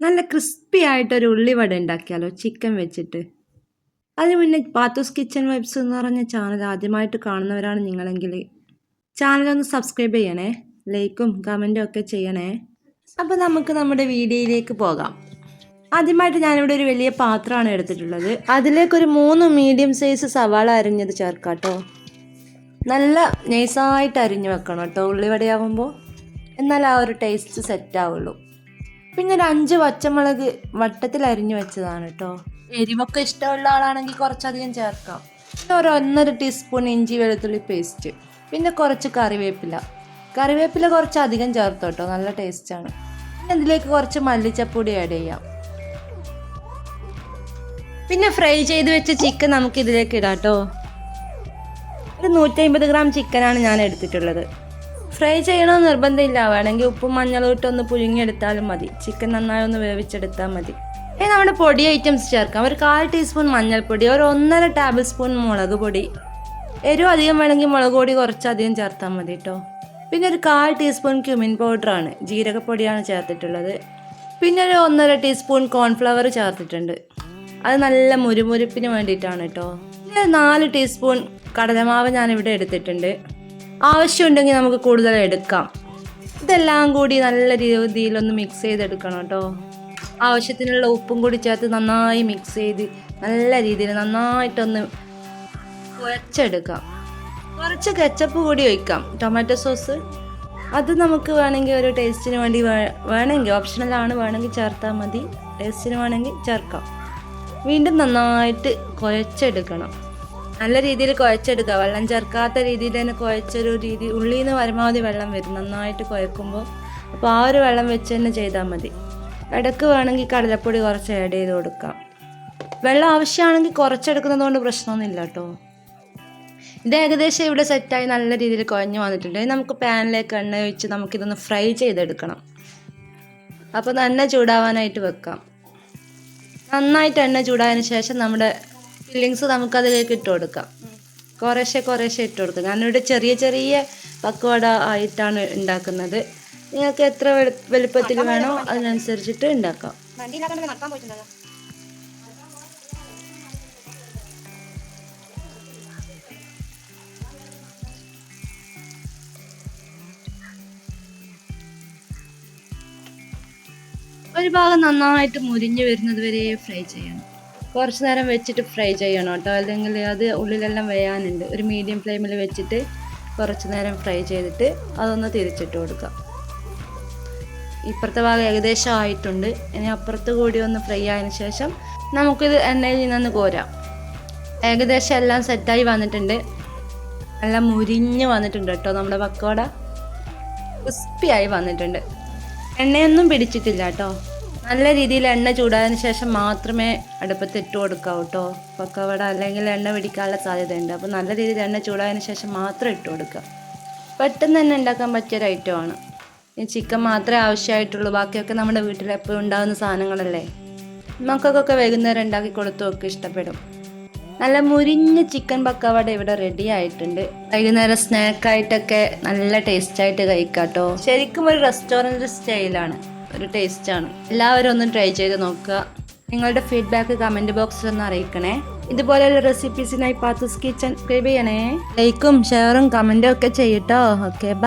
നല്ല ക്രിസ്പി ആയിട്ടൊരു ഉള്ളിവട ഉണ്ടാക്കിയാലോ? ചിക്കൻ വെച്ചിട്ട്. അതിന് മുന്നേ പാത്തൂസ് കിച്ചൺ വൈബ്സ് എന്ന് പറഞ്ഞ ചാനൽ ആദ്യമായിട്ട് കാണുന്നവരാണ് നിങ്ങളെങ്കിൽ ചാനലൊന്ന് സബ്സ്ക്രൈബ് ചെയ്യണേ. ലൈക്കും കമന്റും ഒക്കെ ചെയ്യണേ. അപ്പോൾ നമുക്ക് നമ്മുടെ വീഡിയോയിലേക്ക് പോകാം. ആദ്യമായിട്ട് ഞാനിവിടെ ഒരു വലിയ പാത്രമാണ് എടുത്തിട്ടുള്ളത്. അതിലേക്കൊരു മൂന്ന് മീഡിയം സൈസ് സവാള അരിഞ്ഞത് ചേർക്കാം കേട്ടോ നല്ല നൈസായിട്ട് അരിഞ്ഞു വെക്കണം കേട്ടോ. ഉള്ളിവടയാവുമ്പോൾ. എന്നാൽ ആ ഒരു ടേസ്റ്റ് സെറ്റ് ആവുള്ളൂ. പിന്നെ ഒരു അഞ്ച് പച്ചമുളക് വട്ടത്തിൽ അരിഞ്ഞു വെച്ചതാണ് കേട്ടോ എരിവൊക്കെ ഇഷ്ടമുള്ള ആളാണെങ്കിൽ കുറച്ചധികം ചേർക്കാം. പിന്നെ ഒരു ഒന്നര ടീസ്പൂൺ ഇഞ്ചി വെളുത്തുള്ളി പേസ്റ്റ് പിന്നെ കുറച്ച് കറിവേപ്പില. കറിവേപ്പില കുറച്ച് അധികം ചേർത്തോ കേട്ടോ നല്ല ടേസ്റ്റാണ് പിന്നെ ഇതിലേക്ക് കുറച്ച് മല്ലിച്ചപ്പൊടി ആഡ് ചെയ്യാം. പിന്നെ ഫ്രൈ ചെയ്ത് വെച്ച ചിക്കൻ നമുക്ക് ഇതിലേക്ക് ഇടാം കേട്ടോ ഒരു നൂറ്റി ഗ്രാം ചിക്കനാണ് ഞാൻ എടുത്തിട്ടുള്ളത്. ഫ്രൈ ചെയ്യണമെന്ന് നിർബന്ധമില്ല. വേണമെങ്കിൽ ഉപ്പും മഞ്ഞളും ഇട്ടൊന്ന് പുഴുങ്ങിയെടുത്താലും മതി. ചിക്കൻ നന്നായി ഒന്ന് വേവിച്ചെടുത്താൽ മതി. ഇനി നമ്മുടെ പൊടി ഐറ്റംസ് ചേർക്കാം. ഒരു കാൽ ടീസ്പൂൺ മഞ്ഞൾപ്പൊടി ഒരു ഒന്നര ടേബിൾ സ്പൂൺ മുളക് പൊടി. എരിവ് അധികം വേണമെങ്കിൽ മുളക് പൊടി കുറച്ചധികം ചേർത്താൽ മതി കേട്ടോ പിന്നെ ഒരു കാൽ ടീസ്പൂൺ ക്യുമിൻ പൗഡറാണ് ജീരകപ്പൊടിയാണ് ചേർത്തിട്ടുള്ളത്. പിന്നെ ഒരു ഒന്നര ടീസ്പൂൺ കോൺഫ്ലവർ ചേർത്തിട്ടുണ്ട്. അത് നല്ല മുരുമുരുപ്പിന് വേണ്ടിയിട്ടാണ് കേട്ടോ പിന്നെ നാല് ടീസ്പൂൺ കടലമാവ് ഞാനിവിടെ എടുത്തിട്ടുണ്ട്. ആവശ്യമുണ്ടെങ്കിൽ നമുക്ക് കൂടുതൽ എടുക്കാം. ഇതെല്ലാം കൂടി നല്ല രീതിയിലൊന്ന് മിക്സ് ചെയ്തെടുക്കണം കേട്ടോ. ആവശ്യത്തിനുള്ള ഉപ്പും കൂടി ചേർത്ത് നന്നായി മിക്സ് ചെയ്ത് നല്ല രീതിയിൽ നന്നായിട്ടൊന്ന് കുഴച്ചെടുക്കാം കുറച്ച് കെച്ചപ്പ് കൂടി ഒഴിക്കാം. ടൊമാറ്റോ സോസ് അത് നമുക്ക് വേണമെങ്കിൽ ഒരു ടേസ്റ്റിന് വേണ്ടി വേണമെങ്കിൽ ഓപ്ഷണലാണ് വേണമെങ്കിൽ ചേർത്താൽ മതി. ടേസ്റ്റിന് വേണമെങ്കിൽ ചേർക്കാം. വീണ്ടും നന്നായിട്ട് കുഴച്ചെടുക്കണം നല്ല രീതിയിൽ കുഴച്ചെടുക്കുക. വെള്ളം ചേർക്കാത്ത രീതിയിൽ തന്നെ കുഴച്ചൊരു രീതി ഉള്ളിൽ നിന്ന് പരമാവധി വെള്ളം വരും. നന്നായിട്ട് കുഴക്കുമ്പോൾ അപ്പോൾ ആ ഒരു വെള്ളം വെച്ച് തന്നെ ചെയ്താൽ മതി. ഇടയ്ക്ക് വേണമെങ്കിൽ കടലപ്പൊടി കുറച്ച് ആഡ് ചെയ്ത് കൊടുക്കാം. വെള്ളം ആവശ്യമാണെങ്കിൽ കുറച്ചെടുക്കുന്നത് കൊണ്ട് പ്രശ്നമൊന്നുമില്ല കേട്ടോ ഇത് ഏകദേശം ഇവിടെ സെറ്റായി നല്ല രീതിയിൽ കുഴഞ്ഞു വന്നിട്ടുണ്ട്. നമുക്ക് പാനിലേക്ക് എണ്ണ ഒഴിച്ച് നമുക്കിതൊന്ന് ഫ്രൈ ചെയ്തെടുക്കണം. അപ്പോൾ എണ്ണ ചൂടാവാനായിട്ട് വെക്കാം. നന്നായിട്ട് എണ്ണ ചൂടായതിനു ശേഷം നമ്മുടെ ഫില്ലിങ്സ് നമുക്കതിലേക്ക് ഇട്ട് കൊടുക്കാം. കുറേശ്ശെ കുറേശ്ശെ ഇട്ട് കൊടുക്കുക ഞാനിവിടെ ചെറിയ ചെറിയ പക്വട ആയിട്ടാണ് ഉണ്ടാക്കുന്നത്. നിങ്ങൾക്ക് എത്ര വലുപ്പത്തിൽ വേണോ അതിനനുസരിച്ചിട്ട് ഉണ്ടാക്കാം. ഒരു ഭാഗം നന്നായിട്ട് മുരിഞ്ഞു വരുന്നത് വരെ ഫ്രൈ ചെയ്യണം. കുറച്ച് നേരം വെച്ചിട്ട് ഫ്രൈ ചെയ്യണം കേട്ടോ. അല്ലെങ്കിൽ അത് ഉള്ളിലെല്ലാം വേയാനുണ്ട്. ഒരു മീഡിയം ഫ്ലെയിമിൽ വെച്ചിട്ട് കുറച്ച് നേരം ഫ്രൈ ചെയ്തിട്ട് അതൊന്ന് തിരിച്ചിട്ട് കൊടുക്കാം. ഇപ്പുറത്തെ ഭാഗം ഏകദേശം ആയിട്ടുണ്ട്. ഇനി അപ്പുറത്ത് കൂടി ഒന്ന് ഫ്രൈ ആയതിനു ശേഷം നമുക്കിത് എണ്ണയിൽ നിന്നൊന്ന് കോരാം. ഏകദേശം എല്ലാം സെറ്റായി വന്നിട്ടുണ്ട്. നല്ല മുരിഞ്ഞ് വന്നിട്ടുണ്ട് കേട്ടോ നമ്മുടെ പക്കോട. ക്രിസ്പിയായി വന്നിട്ടുണ്ട്. എണ്ണയൊന്നും പിടിച്ചിട്ടില്ല കേട്ടോ. നല്ല രീതിയിൽ എണ്ണ ചൂടായതിന് ശേഷം മാത്രമേ അടുപ്പത്ത് ഇട്ട് കൊടുക്കാവൂ കേട്ടോ പക്കവട അല്ലെങ്കിൽ എണ്ണ പിടിക്കാനുള്ള സാധ്യതയുണ്ട്. അപ്പോൾ നല്ല രീതിയിൽ എണ്ണ ചൂടായതിനു ശേഷം മാത്രം ഇട്ട് കൊടുക്കുക. പെട്ടെന്ന് തന്നെ ഉണ്ടാക്കാൻ പറ്റിയൊരു ഐറ്റമാണ് ഈ ചിക്കൻ മാത്രമേ ആവശ്യമായിട്ടുള്ളൂ. ബാക്കിയൊക്കെ നമ്മുടെ വീട്ടിൽ എപ്പോഴും ഉണ്ടാകുന്ന സാധനങ്ങളല്ലേ? മക്കൾക്കൊക്കെ വൈകുന്നേരം ഉണ്ടാക്കി കൊടുത്തൊക്കെ ഇഷ്ടപ്പെടും. നല്ല മുരിഞ്ഞ ചിക്കൻ പക്കവട ഇവിടെ റെഡി ആയിട്ടുണ്ട്. വൈകുന്നേരം സ്നാക്കായിട്ടൊക്കെ നല്ല ടേസ്റ്റ് കഴിക്കാം കേട്ടോ ശരിക്കും ഒരു റെസ്റ്റോറന്റ് സ്റ്റൈലാണ് ഒരു ടേസ്റ്റാണ് എല്ലാവരും ഒന്ന് ട്രൈ ചെയ്ത് നോക്കുക. നിങ്ങളുടെ ഫീഡ്ബാക്ക് കമന്റ് ബോക്സിൽ ഒന്ന് അറിയിക്കണേ. ഇതുപോലെയുള്ള റെസിപ്പീസിനായി പാത്തൂസ് കിച്ചൺ സബ്സ്ക്രൈബ് ചെയ്യണേ. ലൈക്കും ഷെയറും കമന്റും ഒക്കെ ചെയ്യട്ടോ. Okay bye